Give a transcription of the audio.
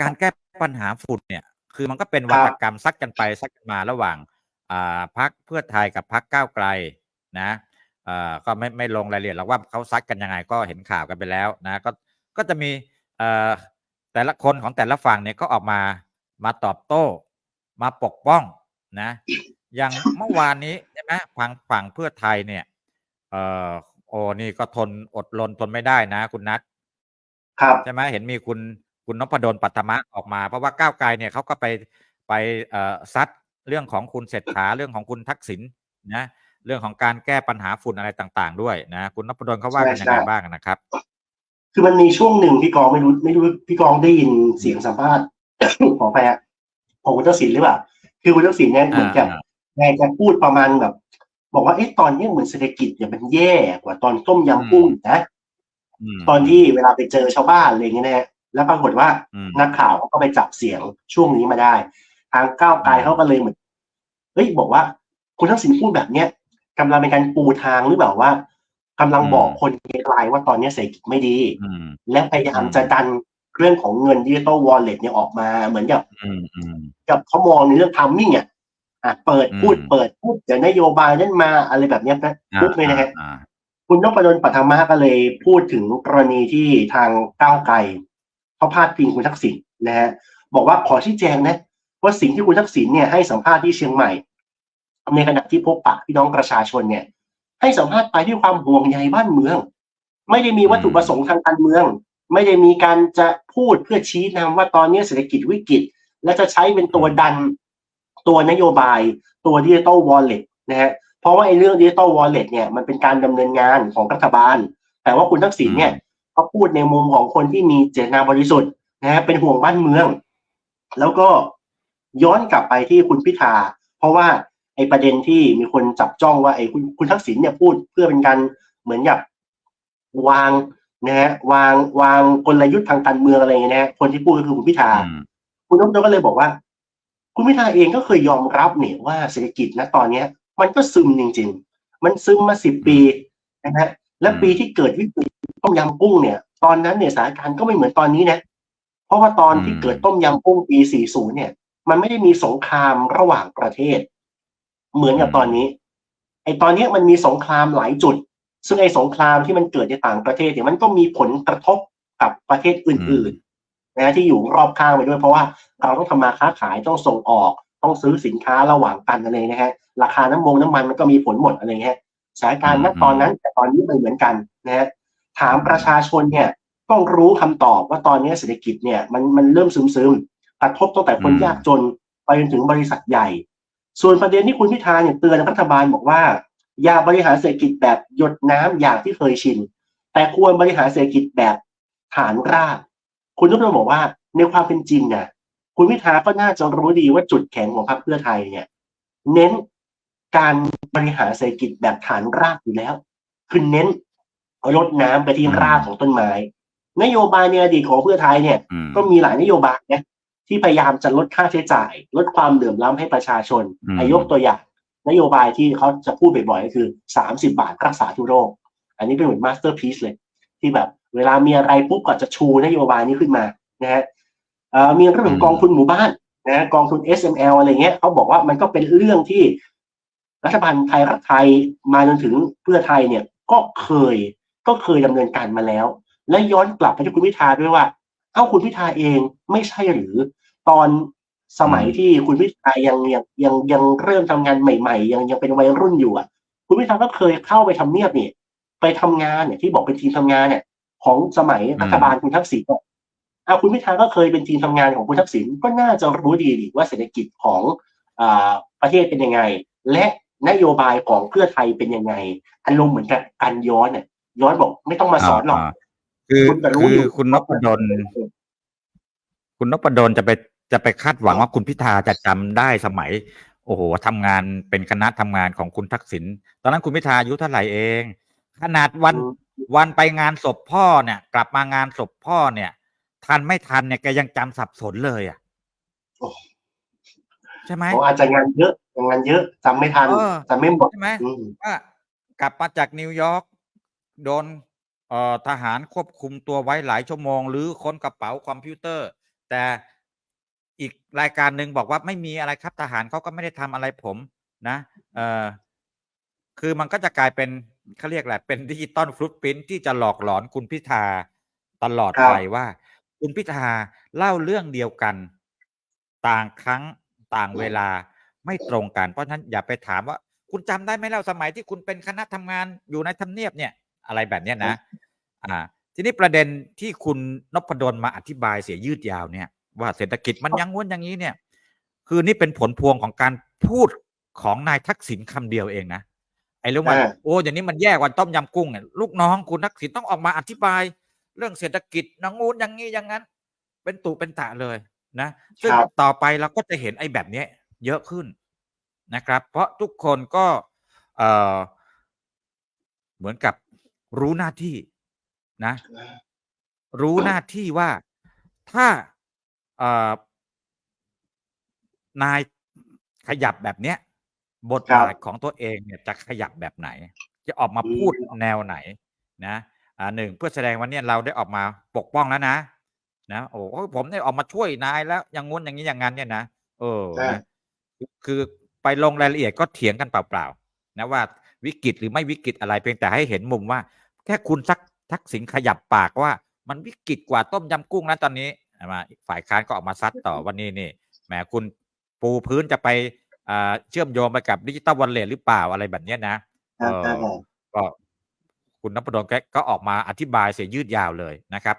การแก้ปัญหาฝุ่นเนี่ย คือมันก็เป็นวัฒกรรมซักกันไปซักกันมาระหว่างอ่าพักเพื่อไทยกับพักก้าวไกลนะเอ่อก็ไม่ไม่ลงรายละเอียดหรอกว่าเขาซักกันยังไงก็เห็นข่าวกันไปแล้วนะก็ก็จะมีเอ่อแต่ละคนของแต่ละฝั่งเนี่ยก็ออกมามาตอบโต้มาปกป้องนะ อย่างเมื่อวานนี้ใช่ไหมฝั่งฝั่งเพื่อไทยเนี่ย เอ่อโอ้นี่ก็ทนอดรนทนไม่ได้นะ คุณนัทครับใช่ไหมเห็นมีคุณ คุณนพดลปัตมะออกมา เพราะว่าก้าวไกลเนี่ยเขาก็ไปไปเอ่อซัดเรื่องของคุณเศรษฐาเรื่องของคุณทักษิณนะเรื่องของการแก้ปัญหาฝุ่นอะไรต่าง ๆ ด้วยนะคุณนพดลเขาว่ากันยังไงบ้างนะครับ คือมันมีช่วงหนึ่งพี่กองไม่รู้ไม่รู้พี่กองได้ยินเสียงสัมภาษณ์ขอไปอะของคุณทักษิณหรือเปล่าคือคุณทักษิณเนี่ยเหมือนกับอ่าแกจะพูดประมาณแบบ บอกว่าเอ๊ะตอนนี้เหมือนเศรษฐกิจเนี่ยมันแย่กว่าตอนต้มยำกุ้งอีกนะมตอนที่เวลาไปเจอชาวบ้านอะไรอย่างเงี้ยนะฮะ แล้วปรากฏว่าอืมนักข่าวเขาก็ไปจับเสียงช่วงนี้มาได้ ทางก้าวไกลอืมเขาก็เลยเหมือนเฮ้ยบอกว่า คุณทักษิณพูดแบบเนี้ยกำลังเป็นการปูทางหรือเปล่าว่ากำลังบอกคนไกลว่าตอนนี้เศรษฐกิจไม่ดีอืมและพยายามอืมจะดันเรื่องของเงินดิจิตอลวอลเล็ตเนี่ยออกมาเหมือนกับอืมอืมกับเขามองในเรื่องทัมมิ่งอะอะเปิดอืมพูดเปิดพูดเดี๋ยวนโยบายนั้นมาอะไรแบบเนี้ยนะอ่าปุ๊บเลยนะฮะอ่าคุณนพดลปัทมาก็เลยพูดถึงกรณีที่ทางก้าวไกล เขาพาดพิงคุณทักษิณนะฮะบอกว่าขอชี้แจงนะว่าสิ่งที่คุณทักษิณเนี่ยให้สัมภาษณ์ที่เชียงใหม่ในขณะที่พบปะพี่น้องประชาชนเนี่ย ให้สัมภาษณ์ไปด้วยความห่วงใยบ้านเมือง ไม่ได้มีวัตถุประสงค์ทางการเมือง ไม่ได้มีการจะพูดเพื่อชี้นำว่าตอนนี้เศรษฐกิจวิกฤต และจะใช้เป็นตัวดันตัวนโยบายตัวดิจิตอลวอลเล็ตนะฮะเพราะว่าไอ้เรื่องดิจิตอลวอลเล็ตเนี่ยมันเป็นการดำเนินงานของรัฐบาล แต่ว่าคุณทักษิณเนี่ย เขาพูดในมุมของคนที่มีเจตนาบริสุทธิ์นะฮะเป็นห่วงบ้านเมือง แล้วก็ย้อนกลับไปที่คุณพิธา เพราะว่าไอ้ประเด็นที่มีคนจับจ้องว่าไอ้คุณคุณทักษิณเนี่ยพูดเพื่อเป็นการเหมือนกับวางนะฮะวางวางกลยุทธ์ทางการเมืองอะไรอย่างเงี้ยนะฮะคนที่พูดก็คือคุณพิธาอืมคุณนพดลก็เลยบอกว่า คุณพิธาเองก็เคยยอมรับเนี่ยว่าเศรษฐกิจนะตอนเนี้ย มันก็ซึมจริง ๆ มันซึมมาสิบปีนะฮะและอืมปีที่เกิดวิกฤต ต้มยำกุ้งเนี่ยตอนนั้นเนี่ยสถานการณ์ก็ไม่เหมือนตอนนี้นะ เพราะว่าตอนที่เกิดต้มยำกุ้งปี 40 เนี่ย มันไม่ได้มีสงครามระหว่างประเทศ เหมือนกับตอนนี้ไอ้ตอนเนี้ยมันมีสงครามหลายจุด ซึ่งไอ้สงครามที่มันเกิดในต่างประเทศเนี่ยมันก็มีผลกระทบกับประเทศอื่นๆนะที่อยู่รอบข้างไปด้วย เพราะว่าเราต้องทำมาค้าขายต้องส่งออก ต้องซื้อสินค้าระหว่างกันอะไรนะฮะราคาน้ำมงน้ำมันมันก็มีผลหมดอะไรเงี้ยสถานการณ์ณอืมตอนนั้นแต่ตอนนี้ไม่เหมือนกันนะฮะ ถามประชาชนเนี่ยต้องรู้คำตอบว่าตอนนี้เศรษฐกิจเนี่ยมันมันเริ่มซึมซึมๆกระทบตั้งแต่คนยากจนไปจนถึงบริษัทใหญ่ ส่วนประเด็นที่คุณพิธาเนี่ยเตือนรัฐบาลบอกว่า อย่าบริหารเศรษฐกิจแบบหยดน้ำอย่างที่เคยชิน แต่ควรบริหารเศรษฐกิจแบบฐานราก คุณทุกคนบอกว่าในความเป็นจริงเนี่ยคุณพิธาก็น่าจะรู้ดีว่าจุดแข็งของพรรคเพื่อไทยเนี่ย เน้นการบริหารเศรษฐกิจแบบฐานรากอยู่แล้ว คือเน้น รดน้ำไปที่รากของต้นไม้ นโยบายในอดีตของเพื่อไทยเนี่ยอืมก็มีหลายนโยบายนะที่พยายามจะลดค่าใช้จ่าย ลดความเหลื่อมล้ำให้ประชาชนอืมอายกตัวอย่างนโยบายที่เขาจะพูดบ่อยๆก็คือ 30 บาทรักษาทุกโรค อันนี้เป็นเหมือนมาสเตอร์พีซเลย ที่แบบเวลามีอะไรปุ๊บก็จะชูนโยบายนี้ขึ้นมานะฮะเอ่อมีเรื่องของกองทุนหมู่บ้านนะฮะกองทุน SML อะไรเงี้ยเขาบอกว่ามันก็เป็นเรื่องที่รัฐบาลไทยรักไทยมาจนถึงเพื่อไทยเนี่ยก็เคย ก็เคยดำเนินการมาแล้ว และย้อนกลับไปที่คุณพิธาด้วยว่า เอ้าคุณพิธาเองไม่ใช่หรือตอนสมัยอืมที่คุณพิธายังยังยังยังเริ่มทำงานใหม่ๆ ยังยังเป็นวัยรุ่นอยู่อะ คุณพิธาก็เคยเข้าไปทำเนียบเนี่ยไปทำงานเนี่ยที่บอกเป็นทีมทำงานเนี่ย ของสมัยรัฐบาลคุณทักษิณเนี่ยอะคุณพิธาก็เคยเป็นทีมทำงานของคุณทักษิณก็น่าจะรู้ดีดีว่าเศรษฐกิจของอ่าประเทศเป็นยังไง และนโยบายของเพื่อไทยเป็นยังไงอารมณ์เหมือนกับการย้อนเนี่ย ย้อนบอก ไม่ต้องมาสอนหรอกาคือคุณก็รู้คืออยู่คุณนพดลคุณนพดลจะไปจะไปคาดหวังว่าคุณพิธาจะจำได้สมัย โอ้โหทำงานเป็นคณะทำงานของคุณทักษิณตอนนั้นคุณพิธาอายุเท่าไหร่เอง ขนาดวันอืมวันไปงานศพพ่อเนี่ย กลับมางานศพพ่อเนี่ย ทันไม่ทันเนี่ยแกยังจำสับสนเลยอะโอ้ใช่ไหมเขาอาจจะงานเยอะงานเยอะจำไม่ทันเออจำไม่หมดใช่ไหมอืมว่ากลับมาจากนิวยอร์ก โดนเอ่อทหารควบคุมตัวไว้หลายชั่วโมง หรือค้นกระเป๋าคอมพิวเตอร์ แต่อีกรายการหนึ่งบอกว่าไม่มีอะไรครับทหารเขาก็ไม่ได้ทำอะไรผมนะเออคือมันก็จะกลายเป็นเขาเรียกแหละไรเป็นดิจิตอลฟลุตปรินที่จะหลอกหลอนคุณพิธาตลอดครับไปว่า คุณพิธาเล่าเรื่องเดียวกัน ต่างครั้งต่างเวลาไม่ตรงกัน เพราะฉะนั้นอย่าไปถามว่า คุณจำได้ไหมเล่าสมัยที่คุณเป็นคณะทำงานอยู่ในทำเนียบเนี่ย อะไรแบบเนี้ยนะ อ่า ทีนี้ประเด็นที่คุณนพดลมาอธิบายเสียยืดยาวเนี่ย ว่าเศรษฐกิจมันอยังง้วนอย่างนี้เนี่ย คือนี่เป็นผลพวงของการพูดของนายทักษิณคำเดียวเองนะไอ้เรื่องว่าอ่าโอ้อย่างนี้มันแย่กว่าต้มยำกุ้งเนี่ยลูกน้องคุณทักษิณต้องออกมาอธิบาย เรื่องเศรษฐกิจอยังงูนอย่างนี้อย่างนั้น เป็นตุเป็นตะเลยนะซึ่งครับต่อไปเราก็จะเห็นไอ้แบบเนี้ยเยอะขึ้นนะครับ เพราะทุกคนก็เอ่อเหมือนกับ รู้หน้าที่นะ รู้หน้าที่ว่าถ้าเอ่อนายขยับแบบเนี้ย บทครับบาทของตัวเองเนี่ยจะขยับแบบไหน จะออกมาอืมพูดแนวไหน นะอ่าหนึ่งเพื่อแสดงว่าเนี่ยเราได้ออกมาปกป้องแล้วนะนะโอ้โหผมเนี่ยออกมาช่วยนายแล้วอย่างงู้นอย่างนี้อย่างนั้นเนี่ยนะเอออ่านะคือไปลงรายละเอียดก็เถียงกันเปล่าๆนะว่า วิกฤตหรือไม่วิกฤตอะไรเพียงแต่ให้เห็นมุมว่า แค่คุณทักทักษิณขยับปากว่า มันวิกฤตกว่าต้มยำกุ้งนะตอนนี้มาฝ่ายค้านก็ออกมาซัดต่อว่านี่นี่แหมคุณปูพื้นจะไปอ่าเชื่อมโยงไปกับดิจิตอลวอลเล็ตหรือเปล่าอะไรแบบเนี้ยนะเอออ่าอ่าก็คุณนพดลแกก็ออกมาอธิบายเสียยืดยาวเลยนะครับ